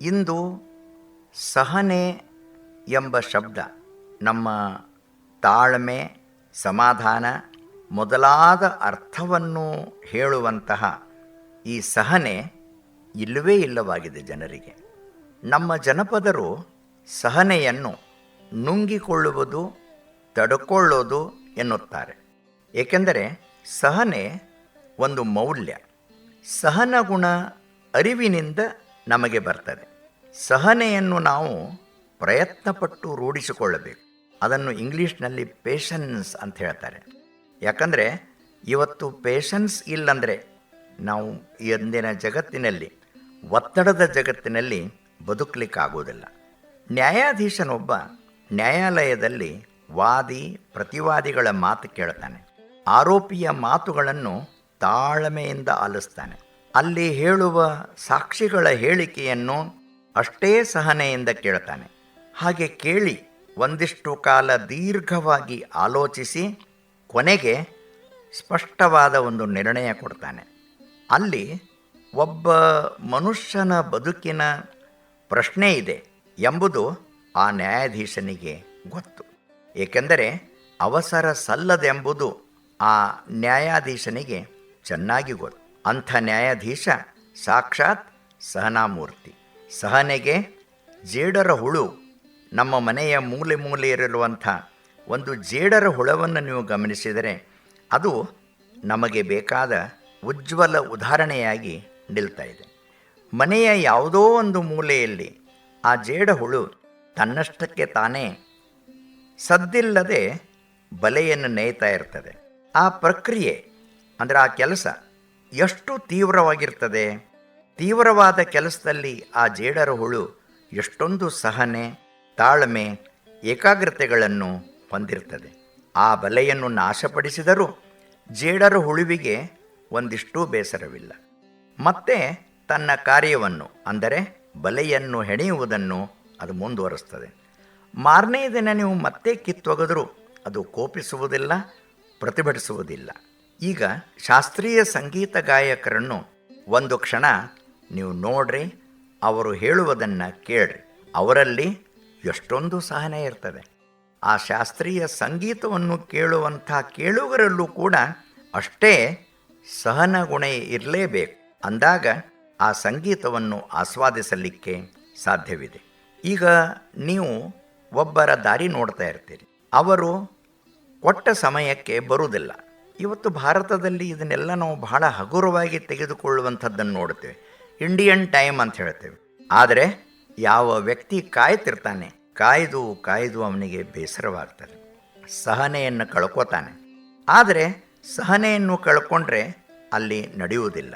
ಇಂದು ಸಹನೆ ಎಂಬ ಶಬ್ದ ನಮ್ಮ ತಾಳ್ಮೆ, ಸಮಾಧಾನ ಮೊದಲಾದ ಅರ್ಥವನ್ನು ಹೇಳುವಂತಹ ಈ ಸಹನೆ ಇಲ್ಲವೇ ಇಲ್ಲವಾಗಿದೆ ಜನರಿಗೆ. ನಮ್ಮ ಜನಪದರು ಸಹನೆಯನ್ನು ನುಂಗಿಕೊಳ್ಳುವುದು, ತಡ್ಕೊಳ್ಳೋದು ಎನ್ನುತ್ತಾರೆ. ಏಕೆಂದರೆ ಸಹನೆ ಒಂದು ಮೌಲ್ಯ ಸಹನ ಗುಣ ಅರಿವಿನಿಂದ ನಮಗೆ ಬರ್ತದೆ. ಸಹನೆಯನ್ನು ನಾವು ಪ್ರಯತ್ನಪಟ್ಟು ರೂಢಿಸಿಕೊಳ್ಳಬೇಕು. ಅದನ್ನು ಇಂಗ್ಲೀಷ್ನಲ್ಲಿ ಪೇಷನ್ಸ್ ಅಂತ ಹೇಳ್ತಾರೆ. ಯಾಕಂದರೆ ಇವತ್ತು ಪೇಷನ್ಸ್ ಇಲ್ಲಂದರೆ ನಾವು ಇಂದಿನ ಜಗತ್ತಿನಲ್ಲಿ, ಒತ್ತಡದ ಜಗತ್ತಿನಲ್ಲಿ ಬದುಕಲಿಕ್ಕಾಗೋದಿಲ್ಲ ನ್ಯಾಯಾಧೀಶನೊಬ್ಬ ನ್ಯಾಯಾಲಯದಲ್ಲಿ ವಾದಿ, ಪ್ರತಿವಾದಿಗಳ ಮಾತು ಕೇಳ್ತಾನೆ. ಆರೋಪಿಯ ಮಾತುಗಳನ್ನು ತಾಳ್ಮೆಯಿಂದ ಆಲಿಸ್ತಾನೆ. ಅಲ್ಲಿ ಹೇಳುವ ಸಾಕ್ಷಿಗಳ ಹೇಳಿಕೆಯನ್ನು ಅಷ್ಟೇ ಸಹನೆಯಿಂದ ಕೇಳ್ತಾನೆ. ಹಾಗೆ ಕೇಳಿ ಒಂದಿಷ್ಟು ಕಾಲ ದೀರ್ಘವಾಗಿ ಆಲೋಚಿಸಿ ಕೊನೆಗೆ ಸ್ಪಷ್ಟವಾದ ಒಂದು ನಿರ್ಣಯ ಕೊಡ್ತಾನೆ. ಅಲ್ಲಿ ಒಬ್ಬ ಮನುಷ್ಯನ ಬದುಕಿನ ಪ್ರಶ್ನೆ ಇದೆ ಎಂಬುದು ಆ ನ್ಯಾಯಾಧೀಶನಿಗೆ ಗೊತ್ತು. ಏಕೆಂದರೆ ಅವಸರ ಸಲ್ಲದೆಂಬುದು ಆ ನ್ಯಾಯಾಧೀಶನಿಗೆ ಚೆನ್ನಾಗಿ ಗೊತ್ತು. ಅಂಥ ನ್ಯಾಯಾಧೀಶ ಸಾಕ್ಷಾತ್ ಸಹನಾಮೂರ್ತಿ. ಸಹನೆಗೆ ಜೇಡರ ಹುಳು ನಮ್ಮ ಮನೆಯ ಮೂಲೆ ಮೂಲೆಯಲ್ಲಿರುವಂಥ ಒಂದು ಜೇಡರ ಹುಳವನ್ನು ನೀವು ಗಮನಿಸಿದರೆ ಅದು ನಮಗೆ ಬೇಕಾದ ಉಜ್ವಲ ಉದಾಹರಣೆಯಾಗಿ ನಿಲ್ತಾ ಇದೆ. ಮನೆಯ ಯಾವುದೋ ಒಂದು ಮೂಲೆಯಲ್ಲಿ ಆ ಜೇಡ ಹುಳು ತನ್ನಷ್ಟಕ್ಕೆ ತಾನೇ ಸದ್ದಿಲ್ಲದೆ ಬಲೆಯನ್ನು ನೇಯ್ತಾ ಇರ್ತದೆ. ಆ ಪ್ರಕ್ರಿಯೆ, ಅಂದರೆ ಆ ಕೆಲಸ ಎಷ್ಟು ತೀವ್ರವಾಗಿರ್ತದೆ? ತೀವ್ರವಾದ ಕೆಲಸದಲ್ಲಿ ಆ ಜೇಡರ ಹುಳು ಎಷ್ಟೊಂದು ಸಹನೆ, ತಾಳ್ಮೆ, ಏಕಾಗ್ರತೆಗಳನ್ನು ಹೊಂದಿರ್ತದೆ. ಆ ಬಲೆಯನ್ನು ನಾಶಪಡಿಸಿದರೂ ಜೇಡರ ಹುಳುವಿಗೆ ಒಂದಿಷ್ಟು ಬೇಸರವಿಲ್ಲ. ಮತ್ತೆ ತನ್ನ ಕಾರ್ಯವನ್ನು, ಅಂದರೆ ಬಲೆಯನ್ನು ಹೆಣೆಯುವುದನ್ನು ಅದು ಮುಂದುವರಿಸ್ತದೆ. ಮಾರನೇ ದಿನ ನೀವು ಮತ್ತೆ ಕಿತ್ತೊಗೆದರೂ ಅದು ಕೋಪಿಸುವುದಿಲ್ಲ, ಪ್ರತಿಭಟಿಸುವುದಿಲ್ಲ. ಈಗ ಶಾಸ್ತ್ರೀಯ ಸಂಗೀತ ಗಾಯಕರನ್ನು ಒಂದು ಕ್ಷಣ ನೀವು ನೋಡ್ರಿ, ಅವರು ಹೇಳುವುದನ್ನು ಕೇಳ್ರಿ. ಅವರಲ್ಲಿ ಎಷ್ಟೊಂದು ಸಹನೆ ಇರ್ತದೆ. ಆ ಶಾಸ್ತ್ರೀಯ ಸಂಗೀತವನ್ನು ಕೇಳುವಂಥ ಕೇಳುಗರಲ್ಲೂ ಕೂಡ ಅಷ್ಟೇ ಸಹನ ಗುಣ ಇರಲೇಬೇಕು. ಅಂದಾಗ ಆ ಸಂಗೀತವನ್ನು ಆಸ್ವಾದಿಸಲಿಕ್ಕೆ ಸಾಧ್ಯವಿದೆ. ಈಗ ನೀವು ಒಬ್ಬರ ದಾರಿ ನೋಡ್ತಾ ಇರ್ತೀರಿ. ಅವರು ಕೊಟ್ಟ ಸಮಯಕ್ಕೆ ಬರುವುದಿಲ್ಲ. ಇವತ್ತು ಭಾರತದಲ್ಲಿ ಇದನ್ನೆಲ್ಲ ನಾವು ಬಹಳ ಹಗುರವಾಗಿ ತೆಗೆದುಕೊಳ್ಳುವಂಥದ್ದನ್ನು ನೋಡ್ತೇವೆ ಇಂಡಿಯನ್ ಟೈಮ್ ಅಂತ ಹೇಳ್ತೇವೆ. ಆದರೆ ಯಾವ ವ್ಯಕ್ತಿ ಕಾಯ್ತಿರ್ತಾನೆ, ಕಾಯ್ದು ಕಾಯ್ದು ಅವನಿಗೆ ಬೇಸರವಾಗ್ತದೆ. ಸಹನೆಯನ್ನು ಕಳ್ಕೋತಾನೆ. ಆದರೆ ಸಹನೆಯನ್ನು ಕಳ್ಕೊಂಡ್ರೆ ಅಲ್ಲಿ ನಡೆಯುವುದಿಲ್ಲ.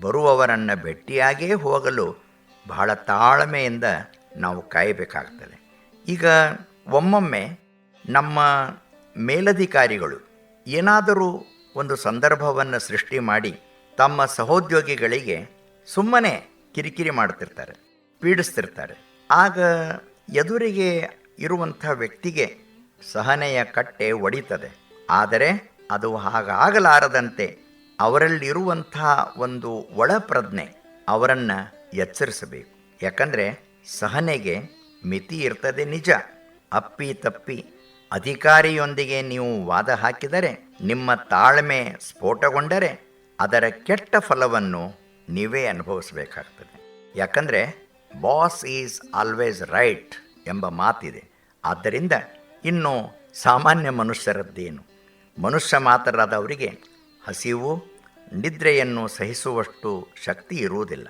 ಬರುವವರನ್ನು ಭೇಟಿಯಾಗೇ ಹೋಗಲು ಬಹಳ ತಾಳ್ಮೆಯಿಂದ ನಾವು ಕಾಯಬೇಕಾಗ್ತದೆ. ಈಗ ಒಮ್ಮೊಮ್ಮೆ ನಮ್ಮ ಮೇಲಧಿಕಾರಿಗಳು ಏನಾದರೂ ಒಂದು ಸಂದರ್ಭವನ್ನು ಸೃಷ್ಟಿ ಮಾಡಿ ತಮ್ಮ ಸಹೋದ್ಯೋಗಿಗಳಿಗೆ ಸುಮ್ಮನೆ ಕಿರಿಕಿರಿ ಮಾಡ್ತಿರ್ತಾರೆ ಪೀಡಿಸ್ತಿರ್ತಾರೆ. ಆಗ ಎದುರಿಗೆ ಇರುವಂಥ ವ್ಯಕ್ತಿಗೆ ಸಹನೆಯ ಕಟ್ಟೆ ಒಡಿತದೆ. ಆದರೆ ಅದು ಹಾಗಾಗಲಾರದಂತೆ ಅವರಲ್ಲಿರುವಂಥ ಒಂದು ಒಳಪ್ರಜ್ಞೆ ಅವರನ್ನು ಎಚ್ಚರಿಸಬೇಕು. ಯಾಕಂದರೆ ಸಹನೆಗೆ ಮಿತಿ ಇರ್ತದೆ ನಿಜ, ಅಪ್ಪಿ ತಪ್ಪಿ ಅಧಿಕಾರಿಯೊಂದಿಗೆ ನೀವು ವಾದ ಹಾಕಿದರೆ, ನಿಮ್ಮ ತಾಳ್ಮೆ ಸ್ಫೋಟಗೊಂಡರೆ ಅದರ ಕೆಟ್ಟ ಫಲವನ್ನು ನೀವೇ ಅನುಭವಿಸಬೇಕಾಗ್ತದೆ. ಯಾಕಂದರೆ, ಬಾಸ್ ಈಸ್ ಆಲ್ವೇಸ್ ರೈಟ್ ಎಂಬ ಮಾತಿದೆ. ಆದ್ದರಿಂದ ಇನ್ನು ಸಾಮಾನ್ಯ ಮನುಷ್ಯರದ್ದೇನು? ಮನುಷ್ಯ ಮಾತ್ರರಾದವರಿಗೆ ಹಸಿವು, ನಿದ್ರೆಯನ್ನು ಸಹಿಸುವಷ್ಟು ಶಕ್ತಿ ಇರುವುದಿಲ್ಲ.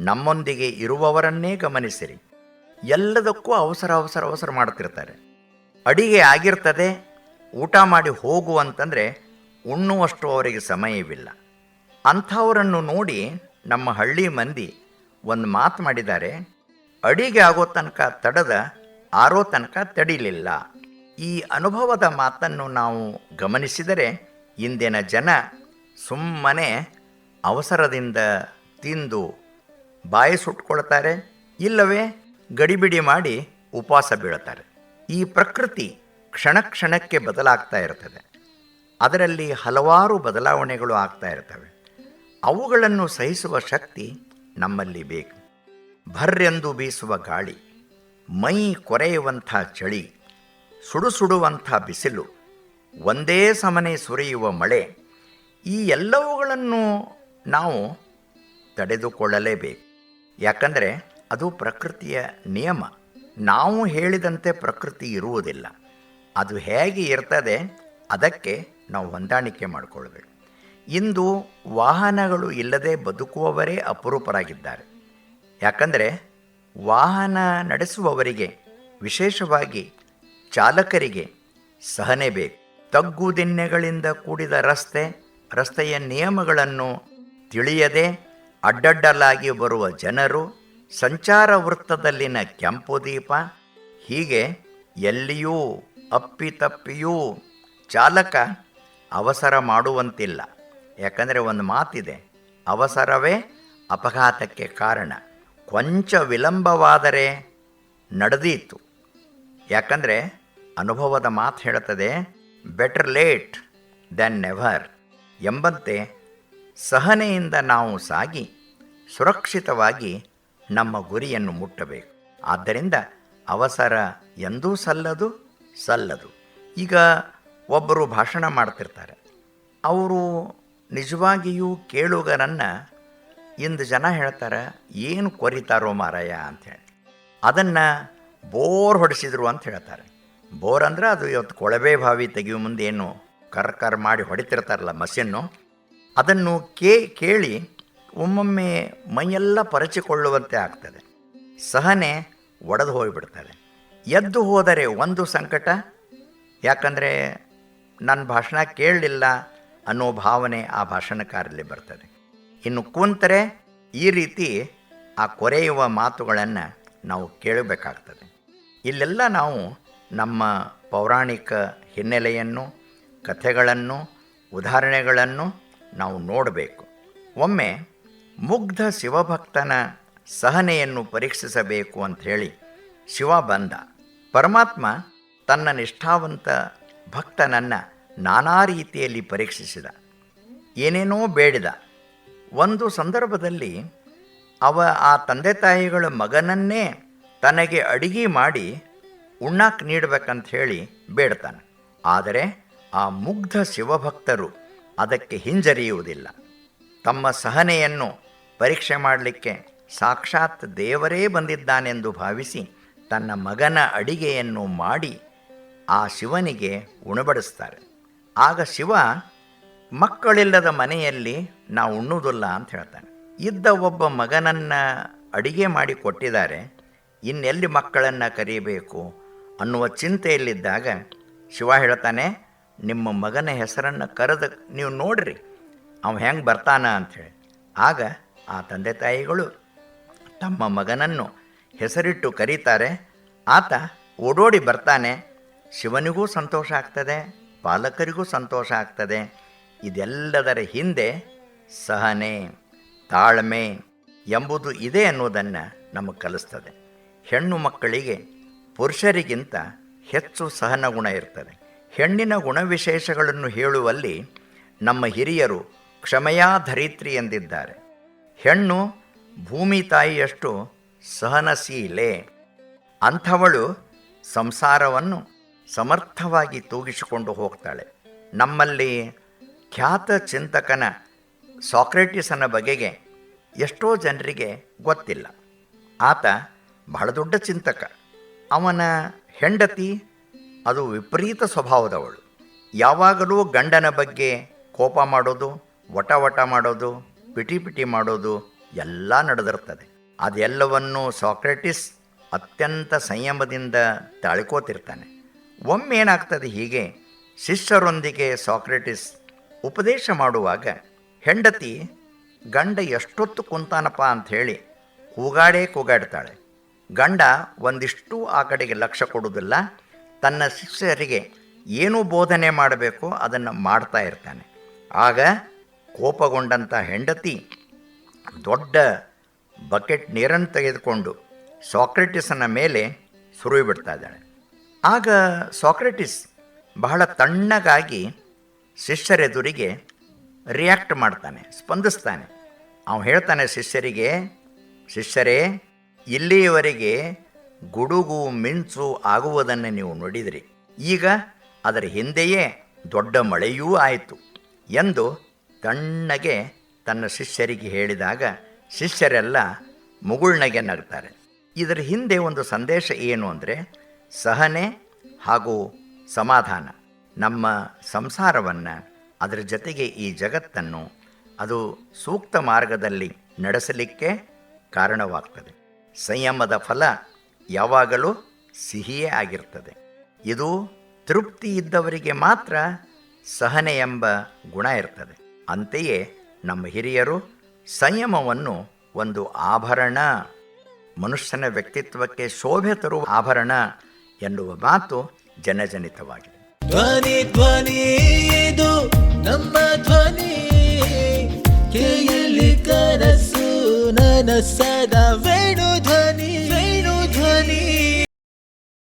ನಮ್ಮೊಂದಿಗೆ ಇರುವವರನ್ನೇ ಗಮನಿಸಿರಿ. ಎಲ್ಲದಕ್ಕೂ ಅವಸರ ಅವಸರ ಅವಸರ ಮಾಡ್ತಿರ್ತಾರೆ. ಅಡಿಗೆ ಆಗಿರ್ತದೆ, ಊಟ ಮಾಡಿ ಹೋಗು ಅಂತಂದರೆ ಉಣ್ಣುವಷ್ಟು ಅವರಿಗೆ ಸಮಯವಿಲ್ಲ. ಅಂಥವರನ್ನು ನೋಡಿ ನಮ್ಮ ಹಳ್ಳಿ ಮಂದಿ ಒಂದು ಮಾತು ಮಾಡಿದ್ದಾರೆ, ಅಡಿಗೆ ಆಗೋ ತನಕ ತಡದ ಆರೋ ತನಕ ತಡಿಲಿಲ್ಲ. ಈ ಅನುಭವದ ಮಾತನ್ನು ನಾವು ಗಮನಿಸಿದರೆ ಇಂದಿನ ಜನ ಸುಮ್ಮನೆ ಅವಸರದಿಂದ ತಿಂದು ಬಾಯಿ ಸುಟ್ಕೊಳ್ತಾರೆ ಇಲ್ಲವೇ ಗಡಿಬಿಡಿ ಮಾಡಿ ಉಪವಾಸ ಬೀಳ್ತಾರೆ. ಈ ಪ್ರಕೃತಿ ಕ್ಷಣ ಕ್ಷಣಕ್ಕೆ ಬದಲಾಗ್ತಾ ಇರ್ತದೆ. ಅದರಲ್ಲಿ ಹಲವಾರು ಬದಲಾವಣೆಗಳು ಆಗ್ತಾ ಇರ್ತವೆ. ಅವುಗಳನ್ನು ಸಹಿಸುವ ಶಕ್ತಿ ನಮ್ಮಲ್ಲಿ ಬೇಕು. ಭರ್ರೆಂದು ಬೀಸುವ ಗಾಳಿ, ಮೈ ಕೊರೆಯುವಂಥ ಚಳಿ ಸುಡು ಸುಡುವಂಥ ಬಿಸಿಲು, ಒಂದೇ ಸಮನೆ ಸುರಿಯುವ ಮಳೆ, ಈ ಎಲ್ಲವುಗಳನ್ನು ನಾವು ತಡೆದುಕೊಳ್ಳಲೇಬೇಕು. ಯಾಕಂದರೆ ಅದು ಪ್ರಕೃತಿಯ ನಿಯಮ. ನಾವು ಹೇಳಿದಂತೆ ಪ್ರಕೃತಿ ಇರುವುದಿಲ್ಲ. ಅದು ಹೇಗೆ ಇರ್ತದೆ ಅದಕ್ಕೆ ನಾವು ಹೊಂದಾಣಿಕೆ ಮಾಡಿಕೊಳ್ಬೇಕು ಇಂದು ವಾಹನಗಳು ಇಲ್ಲದೆ ಬದುಕುವವರೇ ಅಪರೂಪರಾಗಿದ್ದಾರೆ. ಯಾಕಂದರೆ ವಾಹನ ನಡೆಸುವವರಿಗೆ ವಿಶೇಷವಾಗಿ ಚಾಲಕರಿಗೆ ಸಹನೆ ಬೇಕು. ತಗ್ಗುದಿನ್ನೆಗಳಿಂದ ಕೂಡಿದ ರಸ್ತೆ, ರಸ್ತೆಯ ನಿಯಮಗಳನ್ನು ತಿಳಿಯದೆ ಅಡ್ಡಡ್ಡಲಾಗಿ ಬರುವ ಜನರು ಸಂಚಾರ ವೃತ್ತದಲ್ಲಿನ ಕೆಂಪು ದೀಪ, ಹೀಗೆ ಎಲ್ಲಿಯೂ ಅಪ್ಪಿತಪ್ಪಿಯೂ ಚಾಲಕ ಅವಸರ ಮಾಡುವಂತಿಲ್ಲ. ಯಾಕಂದರೆ ಒಂದು ಮಾತಿದೆ, ಅವಸರವೇ ಅಪಘಾತಕ್ಕೆ ಕಾರಣ. ಕೊಂಚ ವಿಳಂಬವಾದರೆ ನಡೆದೀತು. ಯಾಕಂದರೆ ಅನುಭವದ ಮಾತು ಹೇಳುತ್ತದೆ ಬೆಟರ್ ಲೇಟ್ ದೆನ್ ನೆವರ್ ಎಂಬಂತೆ ಸಹನೆಯಿಂದ ನಾವು ಸಾಗಿ, ಸುರಕ್ಷಿತವಾಗಿ ನಮ್ಮ ಗುರಿಯನ್ನು ಮುಟ್ಟಬೇಕು. ಆದ್ದರಿಂದ ಅವಸರ ಎಂದೂ ಸಲ್ಲದು ಸಲ್ಲದು. ಈಗ ಒಬ್ಬರು ಭಾಷಣ ಮಾಡ್ತಿರ್ತಾರೆ. ಅವರು ನಿಜವಾಗಿಯೂ ಕೇಳುಗರನ್ನು ಇಂದು ಜನ ಹೇಳ್ತಾರೆ, ಏನು ಕೊರಿತಾರೋ ಮಾರಾಯ ಅಂಥೇಳಿ ಅದನ್ನು ಬೋರ್ ಹೊಡೆಸಿದ್ರು ಅಂತ ಹೇಳ್ತಾರೆ. ಬೋರ್ ಅಂದರೆ ಅದು ಇವತ್ತು ಕೊಳವೆ ಬಾವಿ ತೆಗೆಯುವ ಮುಂದೆ ಏನು ಕರ್ ಕರ್ ಮಾಡಿ ಹೊಡಿತಿರ್ತಾರಲ್ಲ ಮಷಿನ್ನು ಅದನ್ನು ಕೇ, ಕೇಳಿ ಒಮ್ಮೊಮ್ಮೆ ಮೈಯೆಲ್ಲ ಪರಚಿಕೊಳ್ಳುವಂತೆ ಆಗ್ತದೆ. ಸಹನೆ ಒಡೆದು ಹೋಗಿಬಿಡ್ತದೆ. ಎದ್ದು ಹೋದರೆ ಒಂದು ಸಂಕಟ, ಯಾಕಂದರೆ ನನ್ನ ಭಾಷಣ ಕೇಳಲಿಲ್ಲ ಅನ್ನೋ ಭಾವನೆ ಆ ಭಾಷಣಕಾರಲ್ಲಿ ಬರ್ತದೆ. ಇನ್ನು ಕುಂತರೆ ಈ ರೀತಿ ಆ ಕೊರೆಯುವ ಮಾತುಗಳನ್ನು ನಾವು ಕೇಳಬೇಕಾಗ್ತದೆ. ಇಲ್ಲೆಲ್ಲ ನಾವು ನಮ್ಮ ಪೌರಾಣಿಕ ಹಿನ್ನೆಲೆಯನ್ನು, ಕಥೆಗಳನ್ನು, ಉದಾಹರಣೆಗಳನ್ನು ನಾವು ನೋಡಬೇಕು. ಒಮ್ಮೆ ಮುಗ್ಧ ಶಿವಭಕ್ತನ ಸಹನೆಯನ್ನು ಪರೀಕ್ಷಿಸಬೇಕು ಅಂಥೇಳಿ ಶಿವ ಬಂದ. ಪರಮಾತ್ಮ ತನ್ನ ನಿಷ್ಠಾವಂತ ಭಕ್ತನನ್ನು ನಾನಾ ರೀತಿಯಲ್ಲಿ ಪರೀಕ್ಷಿಸಿದ. ಏನೇನೋ ಬೇಡಿದ. ಒಂದು ಸಂದರ್ಭದಲ್ಲಿ ಅವ ಆ ತಂದೆ ತಾಯಿಗಳ ಮಗನನ್ನೇ ತನಗೆ ಅಡಿಗೆ ಮಾಡಿ ಉಣ್ಣಾಕ್ ನೀಡಬೇಕಂತ ಹೇಳಿ ಬೇಡ್ತಾನೆ. ಆದರೆ ಆ ಮುಗ್ಧ ಶಿವಭಕ್ತರು ಅದಕ್ಕೆ ಹಿಂಜರಿಯುವುದಿಲ್ಲ. ತಮ್ಮ ಸಹನೆಯನ್ನು ಪರೀಕ್ಷೆ ಮಾಡಲಿಕ್ಕೆ ಸಾಕ್ಷಾತ್ ದೇವರೇ ಬಂದಿದ್ದಾನೆಂದು ಭಾವಿಸಿ ತನ್ನ ಮಗನ ಅಡಿಗೆಯನ್ನು ಮಾಡಿ ಆ ಶಿವನಿಗೆ ಉಣಬಡಿಸ್ತಾರೆ. ಆಗ ಶಿವ, ಮಕ್ಕಳಿಲ್ಲದ ಮನೆಯಲ್ಲಿ ನಾವು ಉಣ್ಣುವುದಿಲ್ಲ ಅಂತ ಹೇಳ್ತಾನೆ. ಇದ್ದ ಒಬ್ಬ ಮಗನನ್ನು ಅಡಿಗೆ ಮಾಡಿ ಕೊಟ್ಟಿದ್ದಾರೆ. ಇನ್ನೆಲ್ಲಿ ಮಕ್ಕಳನ್ನು ಕರೀಬೇಕು ಅನ್ನುವ ಚಿಂತೆಯಲ್ಲಿದ್ದಾಗ ಶಿವ ಹೇಳ್ತಾನೆ, ನಿಮ್ಮ ಮಗನ ಹೆಸರನ್ನು ಕರೆದು ನೀವು ನೋಡ್ರಿ. ಅವ ಹೆಂಗೆ ಬರ್ತಾನ ಅಂಥೇಳಿ ಆಗ ಆ ತಂದೆ ತಾಯಿಗಳು ತಮ್ಮ ಮಗನನ್ನು ಹೆಸರಿಟ್ಟು ಕರೀತಾರೆ. ಆತ ಓಡೋಡಿ ಬರ್ತಾನೆ. ಶಿವನಿಗೂ ಸಂತೋಷ ಆಗ್ತದೆ, ಪಾಲಕರಿಗೂ ಸಂತೋಷ ಆಗ್ತದೆ. ಇದೆಲ್ಲದರ ಹಿಂದೆ ಸಹನೆ, ತಾಳ್ಮೆ ಎಂಬುದು ಇದೆ ಅನ್ನೋದನ್ನು ನಮಗೆ ಕಲಿಸ್ತದೆ. ಹೆಣ್ಣು ಮಕ್ಕಳಿಗೆ ಪುರುಷರಿಗಿಂತ ಹೆಚ್ಚು ಸಹನ ಗುಣ ಇರ್ತದೆ. ಹೆಣ್ಣಿನ ಗುಣವಿಶೇಷಗಳನ್ನು ಹೇಳುವಲ್ಲಿ ನಮ್ಮ ಹಿರಿಯರು ಕ್ಷಮೆಯಾ ಧರಿತ್ರಿ ಎಂದಿದ್ದಾರೆ. ಹೆಣ್ಣು ಭೂಮಿ ತಾಯಿಯಷ್ಟು ಸಹನಶೀಲೆ. ಅಂಥವಳು ಸಂಸಾರವನ್ನು ಸಮರ್ಥವಾಗಿ ತೂಗಿಸಿಕೊಂಡು ಹೋಗ್ತಾಳೆ. ನಮ್ಮಲ್ಲಿ ಖ್ಯಾತ ಚಿಂತಕನ ಸಾಕ್ರೆಟಿಸನ ಬಗೆಗೆ ಎಷ್ಟೋ ಜನರಿಗೆ ಗೊತ್ತಿಲ್ಲ. ಆತ ಬಹಳ ದೊಡ್ಡ ಚಿಂತಕ. ಅವನ ಹೆಂಡತಿ ಅದು ವಿಪರೀತ ಸ್ವಭಾವದವಳು. ಯಾವಾಗಲೂ ಗಂಡನ ಬಗ್ಗೆ ಕೋಪ ಮಾಡೋದು, ವಟ ವಟ ಮಾಡೋದು ಪಿಟಿ ಪಿಟಿ ಮಾಡೋದು ಎಲ್ಲ ನಡೆದಿರ್ತದೆ. ಅದೆಲ್ಲವನ್ನು ಸಾಕ್ರೆಟಿಸ್ ಅತ್ಯಂತ ಸಂಯಮದಿಂದ ತಾಳ್ಕೋತಿರ್ತಾನೆ. ಒಮ್ಮೆ ಏನಾಗ್ತದೆ ಹೀಗೆ, ಶಿಷ್ಯರೊಂದಿಗೆ ಸಾಕ್ರೆಟಿಸ್ ಉಪದೇಶ ಮಾಡುವಾಗ ಹೆಂಡತಿ, ಗಂಡ ಎಷ್ಟೊತ್ತು ಕುಂತಾನಪ್ಪ ಅಂಥೇಳಿ ಕೂಗಾಡೇ ಕೂಗಾಡ್ತಾಳೆ. ಗಂಡ ಒಂದಿಷ್ಟು ಆ ಕಡೆಗೆ ಲಕ್ಷ್ಯ ಕೊಡುವುದಿಲ್ಲ. ತನ್ನ ಶಿಷ್ಯರಿಗೆ ಏನು ಬೋಧನೆ ಮಾಡಬೇಕೋ ಅದನ್ನು ಮಾಡ್ತಾ ಇರ್ತಾನೆ. ಆಗ ಕೋಪಗೊಂಡಂಥ ಹೆಂಡತಿ ದೊಡ್ಡ ಬಕೆಟ್ ನೀರನ್ನು ತೆಗೆದುಕೊಂಡು ಸಾಕ್ರೆಟಿಸನ ಮೇಲೆ ಸುರುವಿ ಬಿಡ್ತಾ ಇದ್ದಾಳೆ. ಆಗ ಸಾಕ್ರೆಟಿಸ್ ಬಹಳ ತಣ್ಣಗಾಗಿ ಶಿಷ್ಯರೆದುರಿಗೆ ರಿಯಾಕ್ಟ್ ಮಾಡ್ತಾನೆ, ಸ್ಪಂದಿಸ್ತಾನೆ. ಅವನು ಹೇಳ್ತಾನೆ, ಶಿಷ್ಯರಿಗೆ, ಶಿಷ್ಯರೇ, ಇಲ್ಲಿಯವರೆಗೆ ಗುಡುಗು ಮಿಂಚು ಆಗುವುದನ್ನು ನೀವು ನೋಡಿದಿರಿ. ಈಗ ಅದರ ಹಿಂದೆಯೇ ದೊಡ್ಡ ಮಳೆಯೂ ಆಯಿತು ಎಂದು ತಣ್ಣಗೆ ತನ್ನ ಶಿಷ್ಯರಿಗೆ ಹೇಳಿದಾಗ ಶಿಷ್ಯರೆಲ್ಲ ಮುಗುಳ್ನಗೆ ನಗ್ತಾರೆ. ಇದರ ಹಿಂದೆ ಒಂದು ಸಂದೇಶ ಏನು ಅಂದರೆ, ಸಹನೆ ಹಾಗೂ ಸಮಾಧಾನ. ನಮ್ಮ ಸಂಸಾರವನ್ನು ಅದರ ಜೊತೆಗೆ ಈ ಜಗತ್ತನ್ನು ಅದು ಸೂಕ್ತ ಮಾರ್ಗದಲ್ಲಿ ನಡೆಸಲಿಕ್ಕೆ ಕಾರಣವಾಗ್ತದೆ. ಸಂಯಮದ ಫಲ ಯಾವಾಗಲೂ ಸಿಹಿಯೇ ಆಗಿರ್ತದೆ. ಇದು ತೃಪ್ತಿ ಇದ್ದವರಿಗೆ ಮಾತ್ರ ಸಹನೆ ಎಂಬ ಗುಣ ಇರ್ತದೆ. ಅಂತೆಯೇ ನಮ್ಮ ಹಿರಿಯರು ಸಂಯಮವನ್ನು ಒಂದು ಆಭರಣ, ಮನುಷ್ಯನ ವ್ಯಕ್ತಿತ್ವಕ್ಕೆ ಶೋಭೆ ತರುವ ಆಭರಣ ಎನ್ನುವ ಮಾತು ಜನಜನಿತವಾಗಿದೆ. ಧ್ವನಿ ಧ್ವನಿ ಇದು ನಮ್ಮ ಧ್ವನಿ. ಕೇಳಿ ಕನಸು ನನಸದ